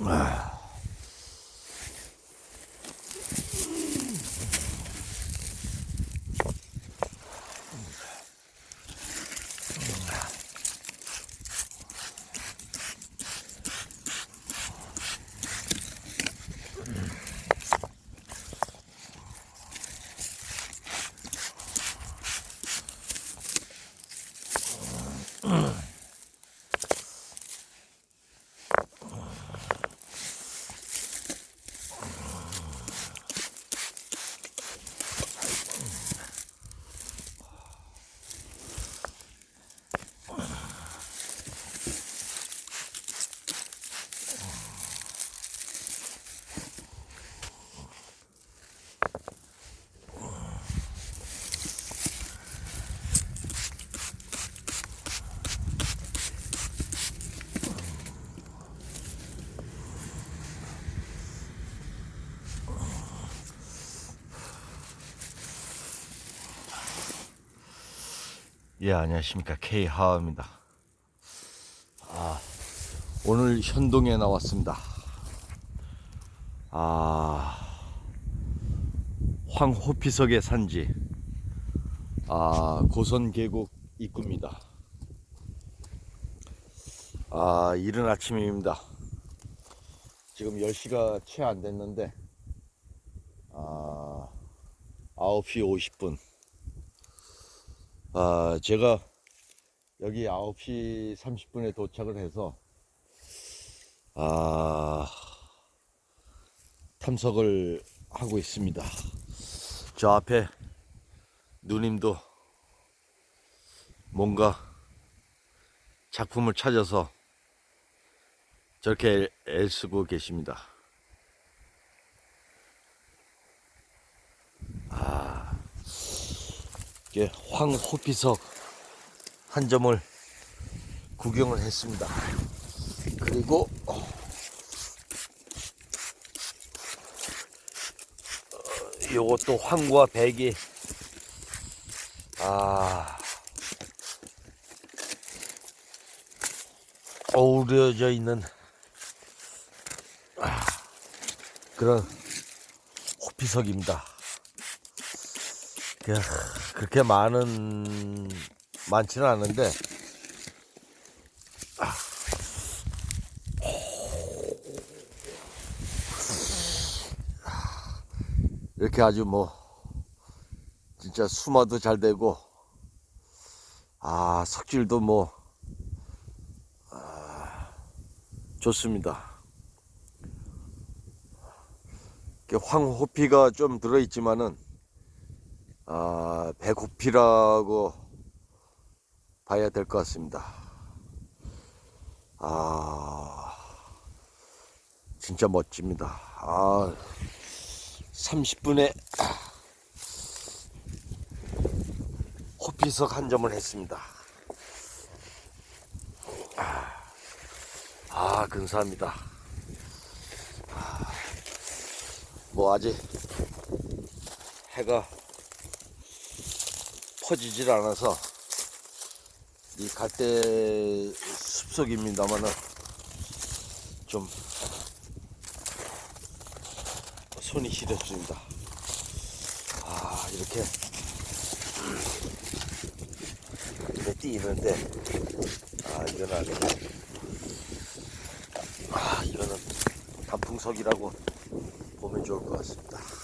唉 예, 안녕하십니까. K 하와입니다. 아, 오늘 현동에 나왔습니다. 아, 황호피석의 산지, 아, 고선 계곡 입구입니다. 아, 이른 아침입니다. 지금 10시가 채 안 됐는데, 아, 9시 50분. 아, 제가 여기 9시 30분에 도착을 해서, 아, 탐석을 하고 있습니다. 저 앞에 누님도 뭔가 작품을 찾아서 저렇게 애쓰고 계십니다. 이게 황호피석 한 점을 구경을 했습니다. 그리고 어, 요것도 황과 백이 아 어우러져 있는 아, 그런 호피석입니다. 그, 그렇게 많은 많지는 않은데 아. 이렇게 아주 뭐 진짜 수마도 잘 되고 아 석질도 뭐 아, 좋습니다. 황호피가 좀 들어 있지만은 아, 배고피라고 봐야 될 것 같습니다. 아, 진짜 멋집니다. 아, 30분에 호피석 한 점을 했습니다. 아, 아 근사합니다. 아, 뭐 아직 해가 퍼지질 않아서 이 갈대 숲속입니다만은 좀 손이 시렵습니다. 아 이렇게 눈에 띄는데 아 이건 아니고 아 이거는 단풍석이라고 보면 좋을 것 같습니다.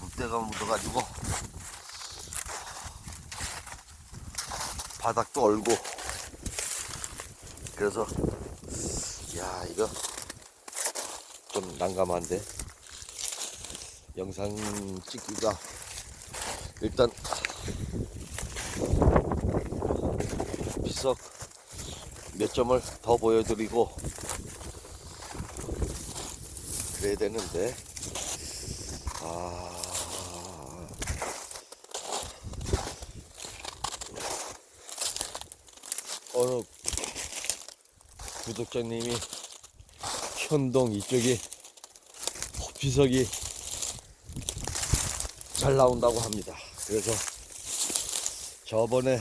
물때가 묻어가지고 바닥도 얼고 그래서 야 이거 좀 난감한데? 영상 찍기가 일단 비석 몇 점을 더 보여드리고 그래야 되는데 아. 어느 구독자님이 현동 이쪽이 호피석이 잘 나온다고 합니다. 그래서 저번에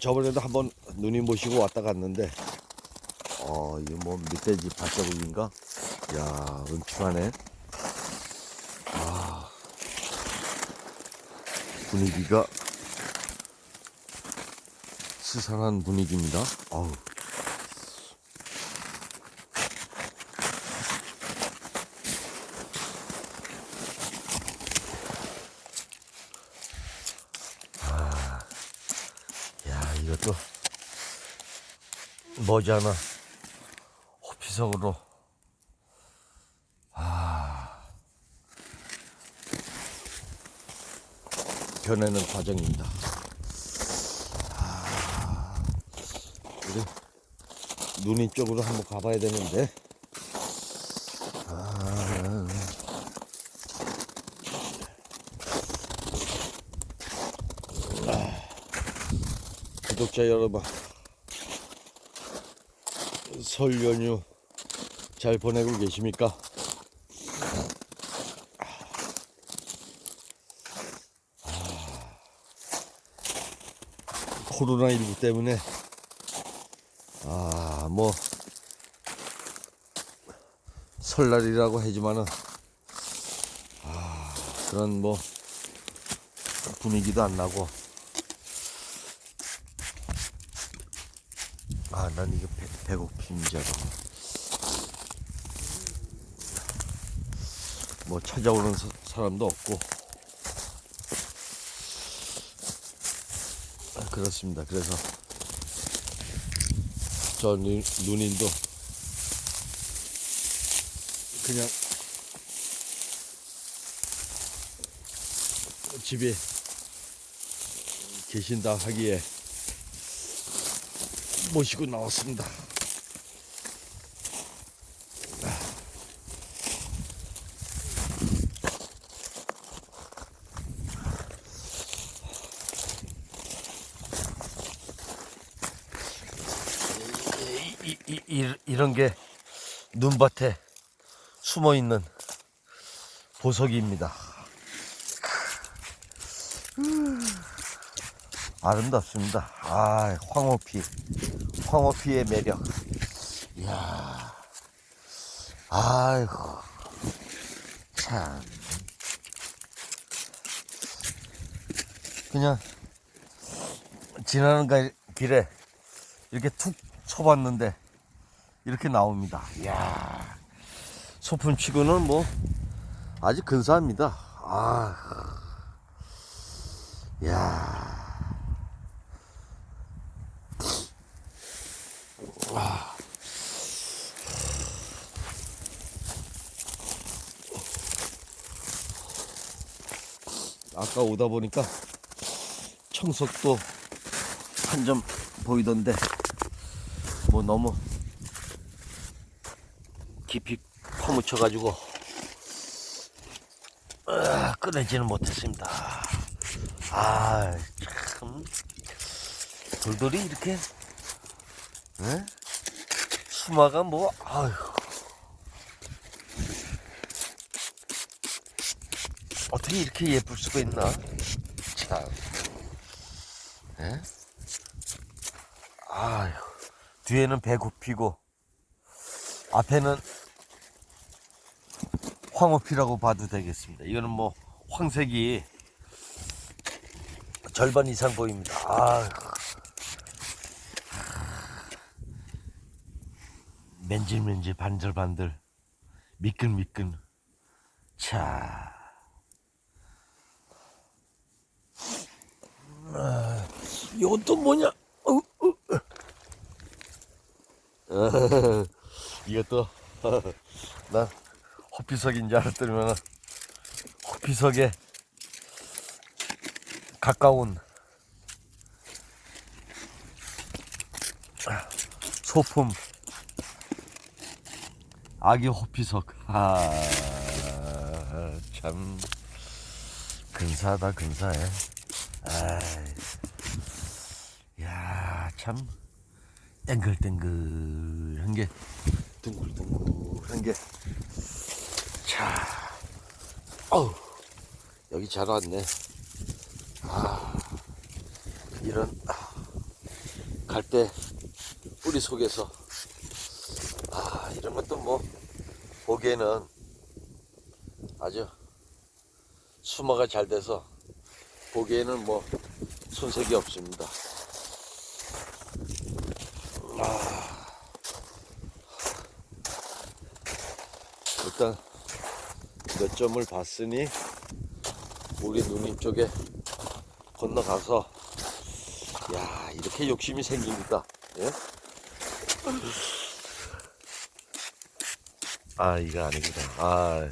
저번에도 한번 누님 모시고 왔다 갔는데 어 이거 뭐 멧돼지 발자국인가? 야 음침하네. 아 분위기가 스산한 분위기입니다. 아우. 아, 야 이것도 머지않아 호피석으로 아 변하는 과정입니다. 우리 누님 쪽으로 한번 가봐야 되는데. 아. 아. 구독자 여러분, 설 연휴 잘 보내고 계십니까? 코로나19 때문에 아, 뭐 설날이라고 하지만은 아, 그런 뭐 분위기도 안 나고 아, 난 이거 배, 알아. 뭐 찾아오는 사, 사람도 없고 아, 그렇습니다. 그래서 저 누, 누님도 그냥 집에 계신다 하기에 모시고 나왔습니다. 이, 이, 이, 이런 게 눈밭에 숨어 있는 보석입니다. 아름답습니다. 아, 황호피. 황호피의 매력. 이야. 아이고. 참. 그냥 지나는 가- 길에 이렇게 툭 쳐봤는데 이렇게 나옵니다. 이야. 소품 치고는 뭐 아주 근사합니다. 아. 야. 아까 오다 보니까 청석도 한 점 보이던데 뭐 너무 깊이 파묻혀 가지고 아, 꺼내지는 못했습니다. 아, 참 돌돌이 이렇게 에? 수마가 뭐 아휴 어떻게 이렇게 예쁠 수가 있나? 참. 에? 아휴. 뒤에는 배고피고, 앞에는 황호피라고 봐도 되겠습니다. 이거는 뭐, 황색이 절반 이상 보입니다. 아휴. 맨질맨질 반들반들 미끈미끈 자 이건 또 뭐냐? 어, 어, 어. 이것도 난 호피석인 줄 알았더니만 호피석에 가까운 소품. 아기 호피석. 아 참. 근사하다 근사해. 아이. 참. 땡글땡글한 게. 둥글둥글한 게 자, 어우 여기 잘 왔네. 아 이런 갈대 뿌리 속에서 아 이런 것도 뭐 보기에는 아주 수마가 잘 돼서 보기에는 뭐 손색이 없습니다. 일단 몇 점을 봤으니 우리 누님 쪽에 건너가서 야 이렇게 욕심이 생깁니다. 예? 아 이거 아니구나. 아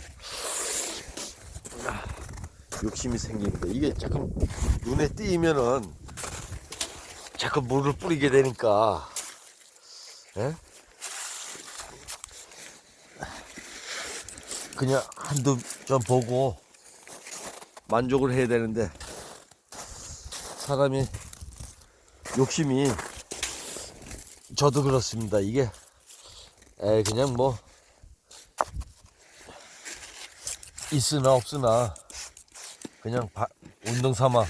욕심이 생깁니다. 이게 자꾸 눈에 띄면은 자꾸 물을 뿌리게 되니까 예? 그냥 한두 점 보고 만족을 해야 되는데 사람이 욕심이 저도 그렇습니다. 이게 에 그냥 뭐 있으나 없으나 그냥 바- 운동 삼아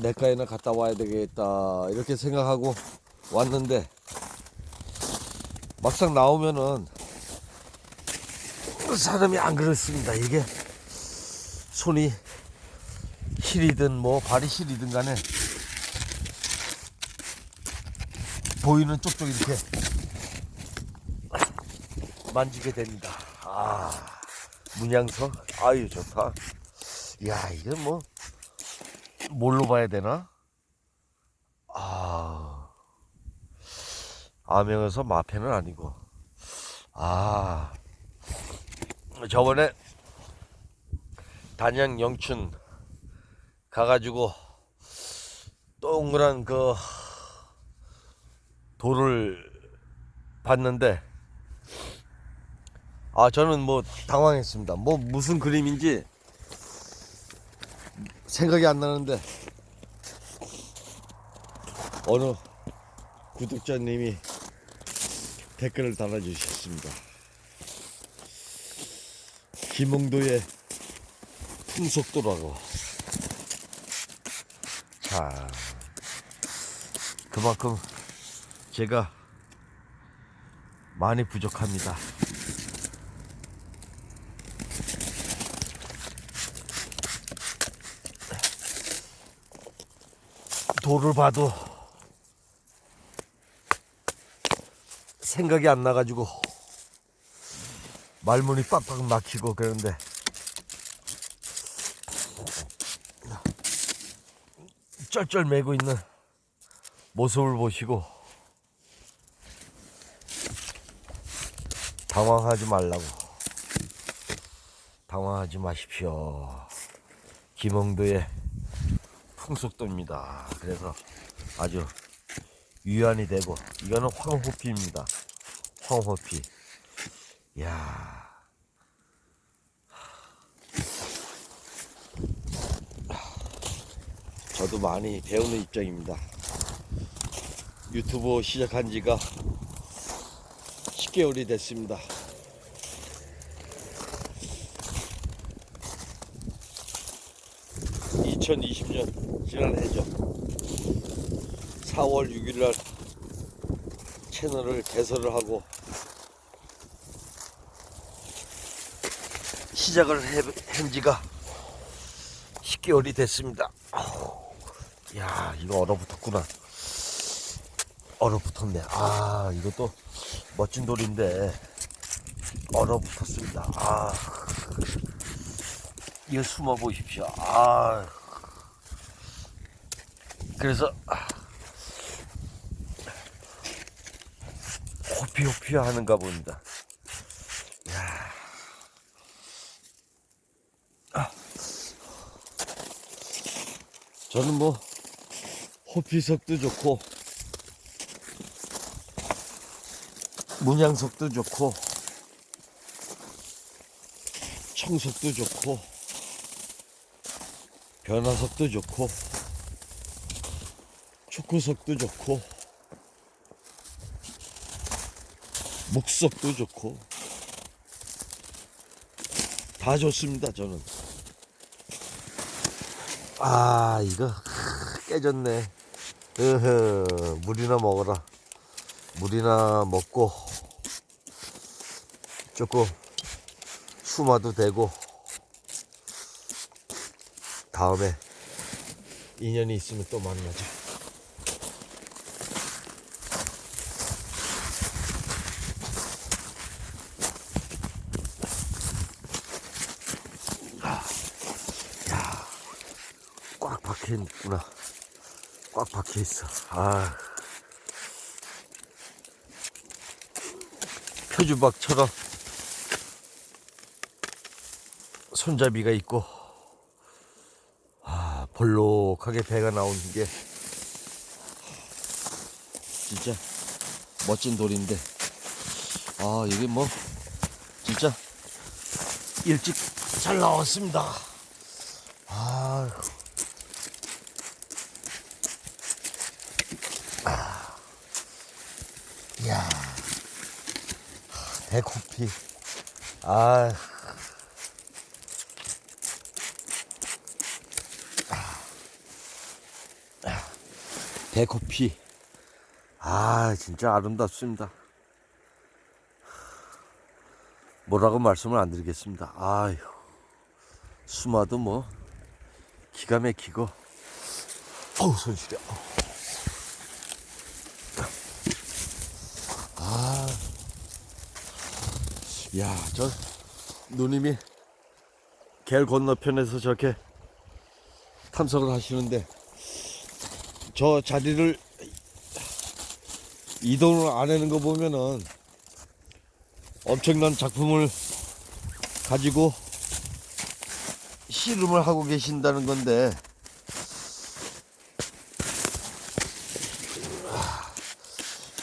내과에나 갔다 와야 되겠다 이렇게 생각하고 왔는데 막상 나오면은 사람이 안 그렇습니다. 이게 손이 힐이든 뭐 발이 힐이든 간에 보이는 쪽쪽 이렇게 만지게 됩니다. 아 문양석 아유 좋다. 야 이거 뭐 뭘로 봐야 되나? 아 암행어서 마패는 아니고 아 저번에 단양 영춘 가가지고 동그란 그 돌을 봤는데 아 저는 뭐 당황했습니다. 뭐 무슨 그림인지 생각이 안 나는데 어느 구독자님이 댓글을 달아주셨습니다. 김흥도의 풍속도라고. 자, 그만큼 제가 많이 부족합니다. 돌을 봐도 생각이 안 나가지고 말문이 빡빡 막히고 그런데. 쩔쩔 매고 있는 모습을 보시고 당황하지 말라고. 당황하지 마십시오. 김홍도의 풍속도입니다. 그래서 아주 유연이 되고 이거는 황호피입니다. 황호피 야 저도 많이 배우는 입장입니다. 유튜브 시작한 지가 10개월이 됐습니다. (2020년) 지난해죠 4월 6일 날 채널을 개설을 하고 시작을 해- 한 지가 10개월이 됐습니다. 야, 이거 얼어붙었구나. 얼어붙었네. 아, 이것도 멋진 돌인데 얼어붙었습니다. 아, 이거 숨어 보십시오. 아, 그래서 아, 호피 호피 하는가 봅니다. 저는 뭐 호피석도 좋고 문양석도 좋고 청석도 좋고 변화석도 좋고 초코석도 좋고 목석도 좋고 다 좋습니다 저는 아 이거 깨졌네 으흐 물이나 먹어라 물이나 먹고 조금 수마도 되고 다음에 인연이 있으면 또 만나자. 야, 꽉 박혀 있구나. 꽉 박혀 있어. 아. 표주박처럼 손잡이가 있고 아, 볼록하게 배가 나오는 게 진짜 멋진 돌인데 아 이게 뭐 진짜 일찍 잘 나왔습니다 배코피. 아. 배코피. 아 진짜 아름답습니다. 뭐라고 말씀을 안 드리겠습니다. 아휴. 수마도 뭐 기가 막히고. 어우 손 시려 아, 야 저 누님이 길 건너편에서 저렇게 탐색을 하시는데 저 자리를 이동을 안 하는 거 보면은 엄청난 작품을 가지고 씨름을 하고 계신다는 건데.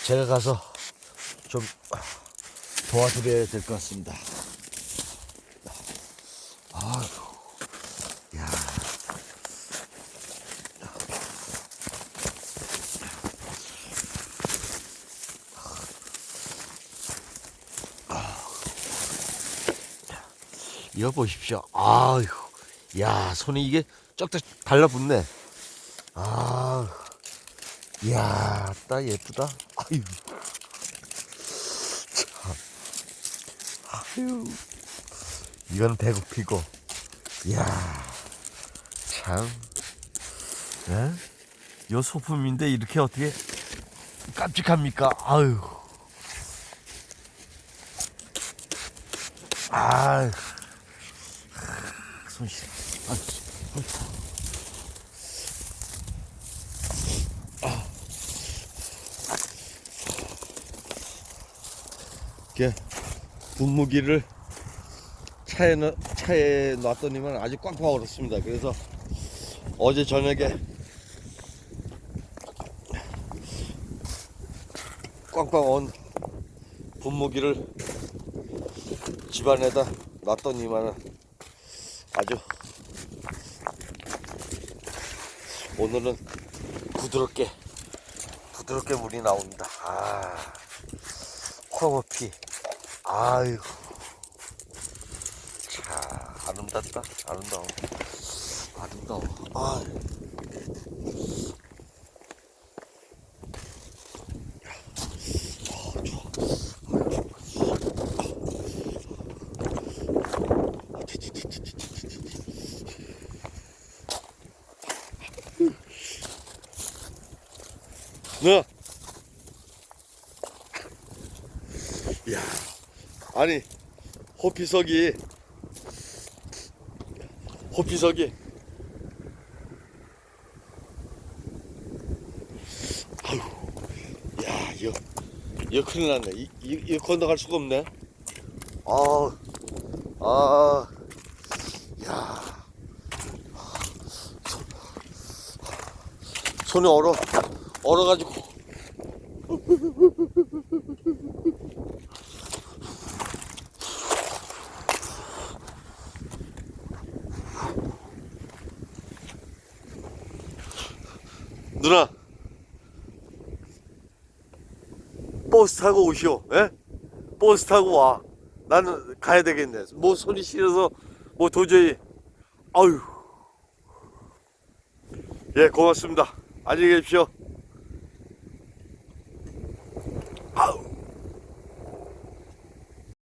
제가 가서 좀 도와드려야 될 것 같습니다. 아휴, 야. 이거 보십시오. 아휴, 야, 손이 이게 쩍쩍 달라붙네. 아, 야, 따 예쁘다. 아유, 아유, 이건 배고피고, 야, 참, 에? 요 소품인데 이렇게 어떻게 깜찍합니까? 아유, 아유. 손실. 이렇게 분무기를 차에 넣, 차에 놨더니만 아주 꽝꽝 얼었습니다. 그래서 어제 저녁에 꽝꽝 언 분무기를 집안에다 놨더니만 아주 오늘은 부드럽게 부드럽게 물이 나온다. 아 코피 아유 자 아름답다 아름다워 아름다워 아 네. 야, 아니 호피석이 호피석이 아유, 야, 이거 이거 큰일 났네. 이, 이, 이거 건너갈 수가 없네. 아, 아, 야, 손, 손이 얼어. 얼어가지고 누나. 버스 타고 오시오. 예? 버스 타고 와. 나는 가야 되겠네. 뭐 손이 시려서 뭐 도저히. 아유 예 고맙습니다. 안녕히 계십시오.